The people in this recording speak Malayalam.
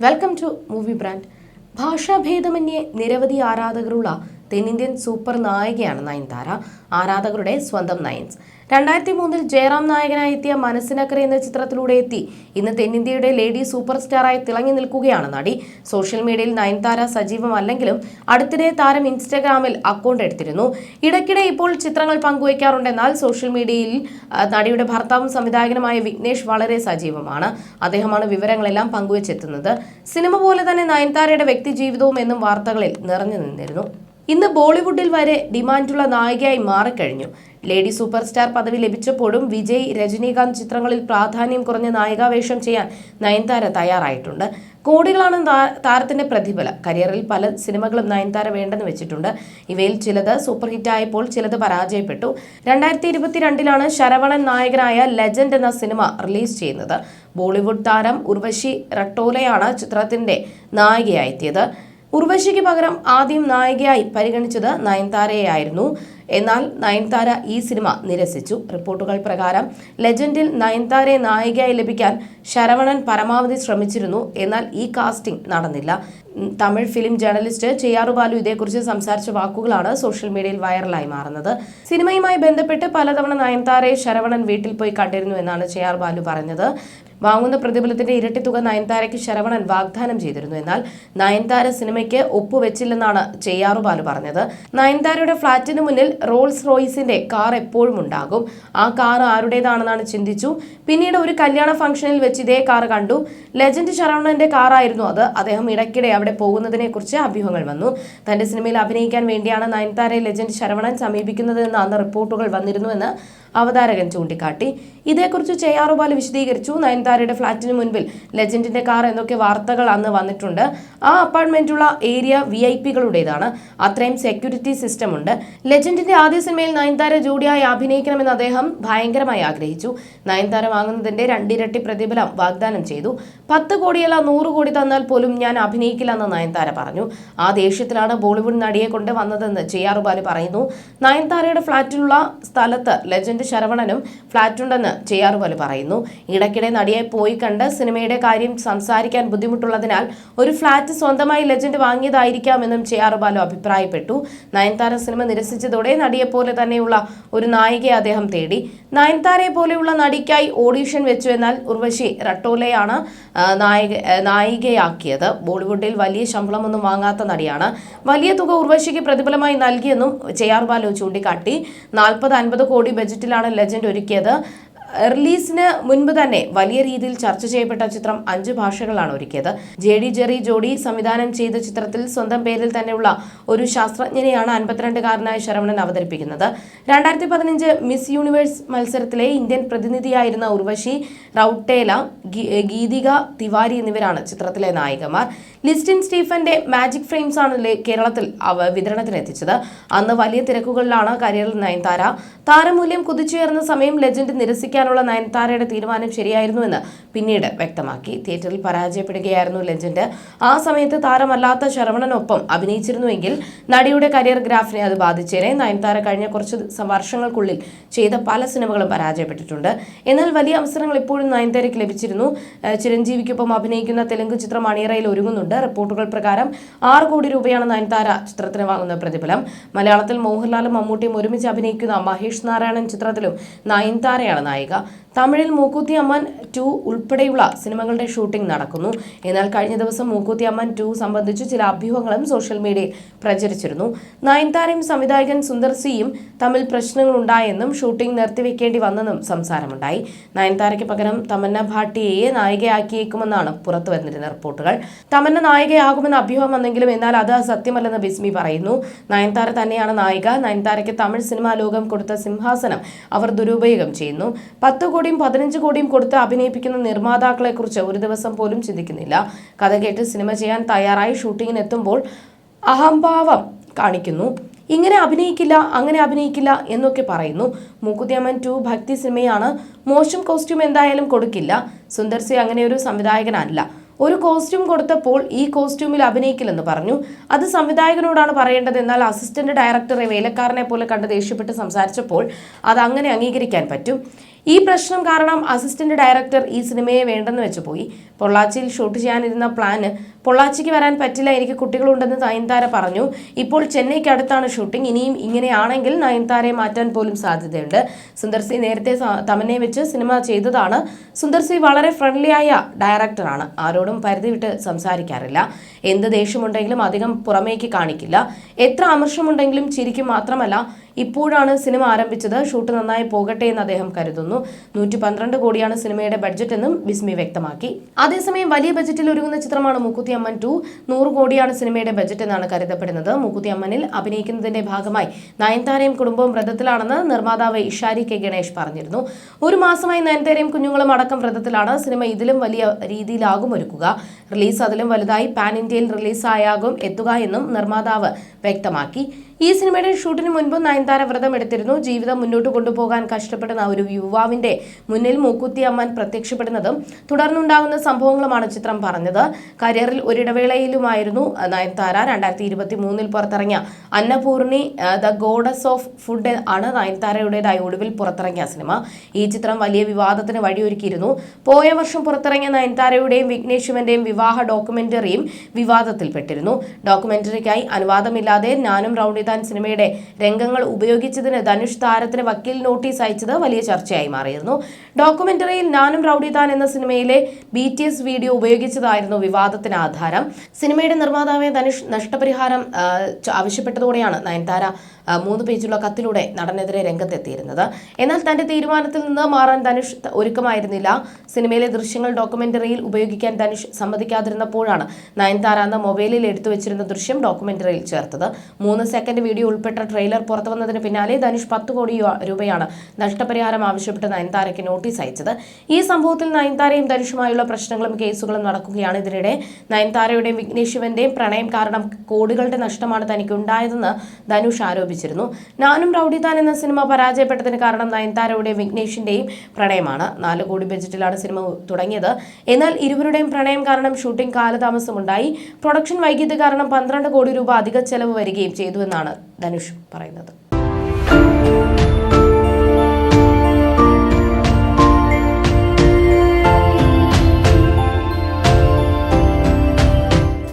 വെൽക്കം ടു മൂവി ബ്രാൻഡ് ഭാഷാഭേദമന്യേ നിരവധി ആരാധകരുള്ള തെന്നിന്ത്യൻ സൂപ്പർ നായികയാണ് നയൻതാര ആരാധകരുടെ സ്വന്തം നയൻസ്. രണ്ടായിരത്തി മൂന്നിൽ ജയറാം നായകനായി എത്തിയ മനസ്സിനക്കര എന്ന ചിത്രത്തിലൂടെ എത്തി. ഇന്ന് തെന്നിന്ത്യയുടെ ലേഡി സൂപ്പർ സ്റ്റാറായി തിളങ്ങി നിൽക്കുകയാണ് നടി. സോഷ്യൽ മീഡിയയിൽ നയൻതാര സജീവമല്ലെങ്കിലും അടുത്തിടെ താരം ഇൻസ്റ്റഗ്രാമിൽ അക്കൗണ്ട് എടുത്തിരുന്നു. ഇടയ്ക്കിടെ ഇപ്പോൾ ചിത്രങ്ങൾ പങ്കുവയ്ക്കാറുണ്ടെന്നാൽ സോഷ്യൽ മീഡിയയിൽ നടിയുടെ ഭർത്താവും സംവിധായകനുമായ വിഘ്നേഷ് വളരെ സജീവമാണ്. അദ്ദേഹമാണ് വിവരങ്ങളെല്ലാം പങ്കുവച്ചെത്തുന്നത്. സിനിമ പോലെ തന്നെ നയൻതാരയുടെ വ്യക്തി ജീവിതവും എന്നും വാർത്തകളിൽ നിറഞ്ഞു നിന്നിരുന്നു. ഇന്ന് ബോളിവുഡിൽ വരെ ഡിമാൻഡുള്ള നായികയായി മാറിക്കഴിഞ്ഞു. ലേഡി സൂപ്പർ സ്റ്റാർ പദവി ലഭിച്ചപ്പോഴും വിജയ് രജനീകാന്ത് ചിത്രങ്ങളിൽ പ്രാധാന്യം കുറഞ്ഞ നായികാവേഷം ചെയ്യാൻ നയൻതാര തയ്യാറായിട്ടുണ്ട്. കോടികളാണ് താരത്തിന്റെ പ്രതിഫലം. കരിയറിൽ പല സിനിമകളും നയൻതാര വേണ്ടെന്ന് വെച്ചിട്ടുണ്ട്. ഇവയിൽ ചിലത് സൂപ്പർ ഹിറ്റായപ്പോൾ ചിലത് പരാജയപ്പെട്ടു. രണ്ടായിരത്തി ഇരുപത്തിരണ്ടിലാണ് ശരവണൻ നായകനായ ലെജൻഡ് എന്ന സിനിമ റിലീസ് ചെയ്യുന്നത്. ബോളിവുഡ് താരം ഉർവശി റട്ടോലയാണ് ചിത്രത്തിന്റെ നായികയായെത്തിയത്. ഉർവശിക്ക് പകരം ആദ്യം നായികയായി പരിഗണിച്ചത് നയൻതാരയെയായിരുന്നു. എന്നാൽ നയൻതാര ഈ സിനിമ നിരസിച്ചു. റിപ്പോർട്ടുകൾ പ്രകാരം ലെജൻഡിൽ നയൻതാരയെ നായികയായി ലഭിക്കാൻ ശരവണൻ പരമാവധി ശ്രമിച്ചിരുന്നു. എന്നാൽ ഈ കാസ്റ്റിംഗ് നടന്നില്ല. തമിഴ് ഫിലിം ജേർണലിസ്റ്റ് ചെയ്യാറു ബാലു ഇതേക്കുറിച്ച് സംസാരിച്ച വാക്കുകളാണ് സോഷ്യൽ മീഡിയയിൽ വൈറലായി മാറുന്നത്. സിനിമയുമായി ബന്ധപ്പെട്ട് പലതവണ നയൻതാരയെ ശരവണൻ വീട്ടിൽ പോയി കണ്ടിരുന്നു എന്നാണ് ചെയ്യാർ ബാലു പറഞ്ഞത്. വാങ്ങുന്ന പ്രതിഫലത്തിന്റെ ഇരട്ടി തുക നയൻതാരയ്ക്ക് ശരവണൻ വാഗ്ദാനം ചെയ്തിരുന്നു എന്നാൽ നയൻതാര സിനിമയ്ക്ക് ഒപ്പുവെച്ചില്ലെന്നാണ് ചെയ്യാറു ബാലു പറഞ്ഞത്. നയൻതാരയുടെ ഫ്ളാറ്റിന് മുന്നിൽ റോൾസ് റോയ്സിന്റെ കാർ എപ്പോഴും ഉണ്ടാകും. ആ കാർ ആരുടേതാണെന്നാണ് ചിന്തിച്ചു. പിന്നീട് ഒരു കല്യാണ ഫംഗ്ഷനിൽ വെച്ച് ഇതേ കാർ കണ്ടു. ലെജൻഡ് ശരവണന്റെ കാറായിരുന്നു അത്. അദ്ദേഹം ഇടയ്ക്കിടെ അവിടെ പോകുന്നതിനെ കുറിച്ച് അഭ്യൂഹങ്ങൾ വന്നു. തന്റെ സിനിമയിൽ അഭിനയിക്കാൻ വേണ്ടിയാണ് നയൻതാര ലെജൻഡ് ശരവണൻ സമീപിക്കുന്നതെന്ന് അന്ന് റിപ്പോർട്ടുകൾ വന്നിരുന്നുവെന്ന് അവതാരകൻ ചൂണ്ടിക്കാട്ടി. ഇതേക്കുറിച്ച് ചെയ്യാറുപാൽ വിശദീകരിച്ചു. നയൻതാരയുടെ ഫ്ളാറ്റിന് മുൻപിൽ ലെജൻഡിന്റെ കാർ എന്നൊക്കെ വാർത്തകൾ അന്ന് വന്നിട്ടുണ്ട്. ആ അപ്പാർട്ട്മെന്റുള്ള ഏരിയ വി ഐ പികളുടേതാണ്. അത്രയും സെക്യൂരിറ്റി സിസ്റ്റം ഉണ്ട്. ലെജൻഡിന്റെ ആദ്യ സിനിമയിൽ നയൻതാര ജോഡിയായി അഭിനയിക്കണമെന്ന് അദ്ദേഹം ഭയങ്കരമായി ആഗ്രഹിച്ചു. നയൻതാര വാങ്ങുന്നതിന്റെ രണ്ടിരട്ടി പ്രതിഫലം വാഗ്ദാനം ചെയ്തു. പത്ത് കോടിയല്ല നൂറ് കോടി തന്നാൽ പോലും ഞാൻ അഭിനയിക്കില്ലെന്ന് നയൻതാര പറഞ്ഞു. ആ ദേഷ്യത്തിലാണ് ബോളിവുഡ് നടിയെ കൊണ്ട് വന്നതെന്ന് ചെയ്യാറുബാലു പറയുന്നു. നയൻതാരയുടെ ഫ്ളാറ്റിലുള്ള സ്ഥലത്ത് ലെജൻഡ് ശരവണനും ഫ്ളാറ്റുണ്ടെന്ന് ബാലു പറയുന്നു. ഇടയ്ക്കിടെ നടിയെ പോയി കണ്ട് സിനിമയുടെ കാര്യം സംസാരിക്കാൻ ബുദ്ധിമുട്ടുള്ളതിനാൽ ഒരു ഫ്ളാറ്റ് സ്വന്തമായി ലെജൻഡ് വാങ്ങിയതായിരിക്കാമെന്നും ചെയ്യാറുബാലു അഭിപ്രായപ്പെട്ടു. നയൻതാര സിനിമ നിരസിച്ചതോടെ നടിയെപ്പോലെ തന്നെയുള്ള ഒരു നായികയെ അദ്ദേഹം തേടി. നയൻതാരയെ പോലെയുള്ള നടിക്കായി ഓഡീഷൻ വെച്ചു എന്നാൽ ഉർവശി റട്ടോലയാണ് നായിക നായികയാക്കിയത്. ബോളിവുഡിൽ വലിയ ശമ്പളമൊന്നും വാങ്ങാത്ത നടിയാണ്. വലിയ തുക ഉർവശിക്ക് പ്രതിഫലമായി നൽകിയെന്നും ചെയ്യാർ ബാലു ചൂണ്ടിക്കാട്ടി. നാൽപ്പത് അൻപത് കോടി ബജറ്റിലാണ് ലെജൻഡ് ഒരുക്കിയത്. റിലീസിന് മുൻപ് തന്നെ വലിയ രീതിയിൽ ചർച്ച ചെയ്യപ്പെട്ട ചിത്രം അഞ്ച് ഭാഷകളാണ് ഒരുക്കിയത്. ജെ ഡി ജെറി ജോഡി സംവിധാനം ചെയ്ത ചിത്രത്തിൽ സ്വന്തം പേരിൽ തന്നെയുള്ള ഒരു ശാസ്ത്രജ്ഞനെയാണ് അൻപത്തിരണ്ടുകാരനായ ശരവണൻ അവതരിപ്പിക്കുന്നത്. രണ്ടായിരത്തി പതിനഞ്ച് മിസ് യൂണിവേഴ്സ് മത്സരത്തിലെ ഇന്ത്യൻ പ്രതിനിധിയായിരുന്ന ഉർവശി റൌട്ടേല ഗീതിക തിവാരി എന്നിവരാണ് ചിത്രത്തിലെ നായികമാർ. ലിസ്റ്റിൻ സ്റ്റീഫന്റെ മാജിക് ഫ്രെയിംസ് ആണ് കേരളത്തിൽ അവ വിതരണത്തിനെത്തിച്ചത്. അന്ന് വലിയ തിരക്കുകളിലാണ് കരിയറിൽ നയൻതാര. താരമൂല്യം കുതിച്ചുയർന്ന സമയം ലെജൻഡ് നിരസിക്കാനുള്ള നയൻതാരയുടെ തീരുമാനം ശരിയായിരുന്നുവെന്ന് പിന്നീട് വ്യക്തമാക്കി. തിയേറ്ററിൽ പരാജയപ്പെടുകയായിരുന്നു ലെജൻഡ്. ആ സമയത്ത് താരമല്ലാത്ത ശരവണനൊപ്പം അഭിനയിച്ചിരുന്നുവെങ്കിൽ നടിയുടെ കരിയർ ഗ്രാഫിനെ അത് ബാധിച്ചേനെ. നയൻതാര കഴിഞ്ഞ കുറച്ച് വർഷങ്ങൾക്കുള്ളിൽ ചെയ്ത പല സിനിമകളും പരാജയപ്പെട്ടിട്ടുണ്ട്. എന്നാൽ വലിയ അവസരങ്ങൾ ഇപ്പോഴും നയൻതാരയ്ക്ക് ലഭിച്ചിരുന്നു. ചിരഞ്ജീവിക്കൊപ്പം അഭിനയിക്കുന്ന തെലുങ്ക് ചിത്രം അണിയറയിൽ ഒരുങ്ങുന്നുണ്ട്. റിപ്പോർട്ടുകൾ പ്രകാരം ആറ് കോടി രൂപയാണ് നയൻതാര ചിത്രത്തിന് വാങ്ങുന്ന പ്രതിഫലം. മലയാളത്തിൽ മോഹൻലാലും മമ്മൂട്ടിയും ഒരുമിച്ച് അഭിനയിക്കുന്ന മഹേഷ് നാരായണൻ ചിത്രത്തിലും നയൻതാരയാണ് നായിക. 저희가 തമിഴിൽ മൂക്കൂത്തി അമ്മൻ ടു ഉൾപ്പെടെയുള്ള സിനിമകളുടെ ഷൂട്ടിംഗ് നടക്കുന്നു. എന്നാൽ കഴിഞ്ഞ ദിവസം മൂക്കൂത്തി അമ്മൻ ടു സംബന്ധിച്ച് ചില അഭ്യൂഹങ്ങളും സോഷ്യൽ മീഡിയയിൽ പ്രചരിച്ചിരുന്നു. നയൻതാരയും സംവിധായകൻ സുന്ദർ സിയും തമ്മിൽ പ്രശ്നങ്ങളുണ്ടായെന്നും ഷൂട്ടിംഗ് നിർത്തിവെക്കേണ്ടി വന്നെന്നും സംസാരമുണ്ടായി. നയൻതാരയ്ക്ക് പകരം തമന്ന ഭാട്ടിയെ നായികയാക്കിയേക്കുമെന്നാണ് പുറത്തു വന്നിരുന്ന റിപ്പോർട്ടുകൾ. തമന്ന നായികയാകുമെന്ന അഭ്യൂഹം വന്നെങ്കിലും എന്നാൽ അത് സത്യമല്ലെന്ന് ബിസ്മി പറയുന്നു. നയൻതാര തന്നെയാണ് നായിക. നയൻതാരയ്ക്ക് തമിഴ് സിനിമാ ലോകം കൊടുത്ത സിംഹാസനം അവർ ദുരുപയോഗം ചെയ്യുന്നു. പത്ത് കോടിയും പതിനഞ്ച് കോടിയും കൊടുത്ത് അഭിനയിപ്പിക്കുന്ന നിർമ്മാതാക്കളെ കുറിച്ച് ഒരു ദിവസം പോലും ചിന്തിക്കുന്നില്ല. കഥ കേട്ട് സിനിമ ചെയ്യാൻ തയ്യാറായി ഷൂട്ടിങ്ങിന് എത്തുമ്പോൾ അഹംഭാവം കാണിക്കുന്നു. ഇങ്ങനെ അഭിനയിക്കില്ല അങ്ങനെ അഭിനയിക്കില്ല എന്നൊക്കെ പറയുന്നു. മൂക്കുത്തിയമ്മൻ ടു ഭക്തി സിനിമയാണ്. മോശം കോസ്റ്റ്യൂം എന്തായാലും കൊടുക്കില്ല. സുന്ദർ സി അങ്ങനെ ഒരു സംവിധായകനല്ല. ഒരു കോസ്റ്റ്യൂം കൊടുത്തപ്പോൾ ഈ കോസ്റ്റ്യൂമിൽ അഭിനയിക്കില്ലെന്ന് പറഞ്ഞു. അത് സംവിധായകനോടാണ് പറയേണ്ടത്. എന്നാൽ അസിസ്റ്റന്റ് ഡയറക്ടറെ വേലക്കാരനെ പോലെ കണ്ട് ദേഷ്യപ്പെട്ട് സംസാരിച്ചപ്പോൾ അത് അങ്ങനെ അംഗീകരിക്കാൻ പറ്റും. ഈ പ്രശ്നം കാരണം അസിസ്റ്റന്റ് ഡയറക്ടർ ഈ സിനിമയെ വേണ്ടെന്ന് വെച്ച് പോയി. പൊള്ളാച്ചിയിൽ ഷൂട്ട് ചെയ്യാനിരുന്ന പ്ലാന് പൊള്ളാച്ചിക്ക് വരാൻ പറ്റില്ല എനിക്ക് കുട്ടികളുണ്ടെന്ന് നയൻതാര പറഞ്ഞു. ഇപ്പോൾ ചെന്നൈക്ക് അടുത്താണ് ഷൂട്ടിംഗ്. ഇനിയും ഇങ്ങനെയാണെങ്കിൽ നയൻതാരയെ മാറ്റാൻ പോലും സാധ്യതയുണ്ട്. സുന്ദർ സി നേരത്തെ തമന്നെ വെച്ച് സിനിമ ചെയ്തതാണ്. സുന്ദർ സി വളരെ ഫ്രണ്ട്ലിയായ ഡയറക്ടറാണ് ആരോടും പരിധി വിട്ട് സംസാരിക്കാറില്ല. എന്ത് ദേഷ്യമുണ്ടെങ്കിലും അധികം പുറമേക്ക് കാണിക്കില്ല. എത്ര അമർഷമുണ്ടെങ്കിലും ചിരിക്കും മാത്രമല്ല ഇപ്പോഴാണ് സിനിമ ആരംഭിച്ചത്. ഷൂട്ട് നന്നായി പോകട്ടെ എന്ന് അദ്ദേഹം കരുതുന്നു. നൂറ്റി പന്ത്രണ്ട് കോടിയാണ് സിനിമയുടെ ബഡ്ജറ്റ് എന്നും ബിസ്മി വ്യക്തമാക്കി. അതേസമയം വലിയ ബജറ്റിൽ ഒരുങ്ങുന്ന ചിത്രമാണ് മൂക്കുത്തി അമ്മൻ ടു നൂറ് കോടിയാണ് സിനിമയുടെ ബജറ്റ് എന്നാണ് കരുതപ്പെടുന്നത്. മുക്കുത്തിയമ്മനിൽ അഭിനയിക്കുന്നതിന്റെ ഭാഗമായി നയൻതാരയും കുടുംബവും വ്രതത്തിലാണെന്ന് നിർമ്മാതാവ് ഇഷാരി കെ ഗണേഷ് പറഞ്ഞിരുന്നു. ഒരു മാസമായി നയൻതാരയും കുഞ്ഞുങ്ങളും അടക്കം വ്രതത്തിലാണ്. സിനിമ ഇതിലും വലിയ രീതിയിലാകും ഒരുക്കുക. റിലീസ് അതിലും വലുതായി പാൻ ഇന്ത്യയിൽ റിലീസായാകും എത്തുക എന്നും നിർമ്മാതാവ് വ്യക്തമാക്കി. ഈ സിനിമയുടെ ഷൂട്ടിന് മുൻപ് നയൻതാര വ്രതം എടുത്തിരുന്നു. ജീവിതം മുന്നോട്ട് കൊണ്ടുപോകാൻ കഷ്ടപ്പെടുന്ന ഒരു യുവാവിന്റെ മുന്നിൽ മൂക്കുത്തി അമ്മൻ പ്രത്യക്ഷപ്പെടുന്നതും തുടർന്നുണ്ടാകുന്ന സംഭവങ്ങളുമാണ് ചിത്രം പറഞ്ഞത്. കരിയറിൽ ഒരിടവേളയിലുമായിരുന്നു നയൻതാര. രണ്ടായിരത്തി ഇരുപത്തി മൂന്നിൽ പുറത്തിറങ്ങിയ Annapoorani the goddess of food ആണ് നയൻതാരയുടേതായി ഒടുവിൽ പുറത്തിറങ്ങിയ സിനിമ. ഈ ചിത്രം വലിയ വിവാദത്തിന് വഴിയൊരുക്കിയിരുന്നു. പോയ വർഷം പുറത്തിറങ്ങിയ നയൻതാരയുടെയും വിഘ്നേഷ് ശിവന്റെയും വിവാഹ ഡോക്യുമെന്ററിയും വിവാദത്തിൽപ്പെട്ടിരുന്നു. ഡോക്യുമെന്ററിക്കായി അനുവാദമില്ലാതെ ഞാനും റൌഡിതാൻ സിനിമയുടെ രംഗങ്ങൾ ഉപയോഗിച്ചതിന് ധനുഷ് താരത്തിന് വക്കീൽ നോട്ടീസ് അയച്ചത് വലിയ ചർച്ചയായി മാറിയിരുന്നു. ഡോക്യുമെന്ററിയിൽ നാനും റൌഡി താൻ എന്ന സിനിമയിലെ ബി ടി എസ് വീഡിയോ ഉപയോഗിച്ചതായിരുന്നു വിവാദത്തിന് ആധാരം. സിനിമയുടെ നിർമ്മാതാവായ ധനുഷ് നഷ്ടപരിഹാരം ആവശ്യപ്പെട്ടതോടെയാണ് നയൻതാര മൂന്ന് പേജുള്ള കത്തിലൂടെ നടനെതിരെ രംഗത്തെത്തിയിരുന്നത്. എന്നാൽ തന്റെ തീരുമാനത്തിൽ നിന്ന് മാറാൻ ധനുഷ് ഒരുക്കമായിരുന്നില്ല. സിനിമയിലെ ദൃശ്യങ്ങൾ ഡോക്യുമെന്ററിയിൽ ഉപയോഗിക്കാൻ ധനുഷ് സമ്മതിക്കാതിരുന്നപ്പോഴാണ് നയൻതാര അന്ന് മൊബൈലിൽ എടുത്തു വെച്ചിരുന്ന ദൃശ്യം ഡോക്യുമെന്ററിയിൽ ചേർത്തത്. മൂന്ന് സെക്കൻഡ് വീഡിയോ ഉൾപ്പെട്ട ട്രെയിലർ പുറത്തു വന്നതിന് പിന്നാലെ ധനുഷ് പത്ത് കോടി രൂപയാണ് നഷ്ടപരിഹാരം ആവശ്യപ്പെട്ട് നയൻതാരയ്ക്ക് നോട്ടീസ് അയച്ചത്. ഈ സംഭവത്തിൽ നയൻതാരയും ധനുഷുമായുള്ള പ്രശ്നങ്ങളും കേസുകളും നടക്കുകയാണ്. ഇതിനിടെ നയൻതാരയുടെയും വിഘ്നേഷ് ശിവന്റെയും പ്രണയം കാരണം കോടികളുടെ നഷ്ടമാണ് തനിക്ക് ഉണ്ടായതെന്ന് ധനുഷ് ആരോപിച്ചിരുന്നു. നാനും റൗഡിതാൻ എന്ന സിനിമ പരാജയപ്പെട്ടതിന് കാരണം നയൻതാരയുടെയും വിഘ്നേഷിന്റെയും പ്രണയമാണ്. നാല് കോടി ബജറ്റിലാണ് സിനിമ തുടങ്ങിയത്. എന്നാൽ ഇരുവരുടെയും പ്രണയം കാരണം ഷൂട്ടിംഗ് കാലതാമസമുണ്ടായി. പ്രൊഡക്ഷൻ വൈകിയത് കാരണം പന്ത്രണ്ട് കോടി രൂപ അധിക ചെലവ് വരികയും ചെയ്തുവെന്നാണ് എന്നാണ് ധനുഷ് പറയുന്നത്.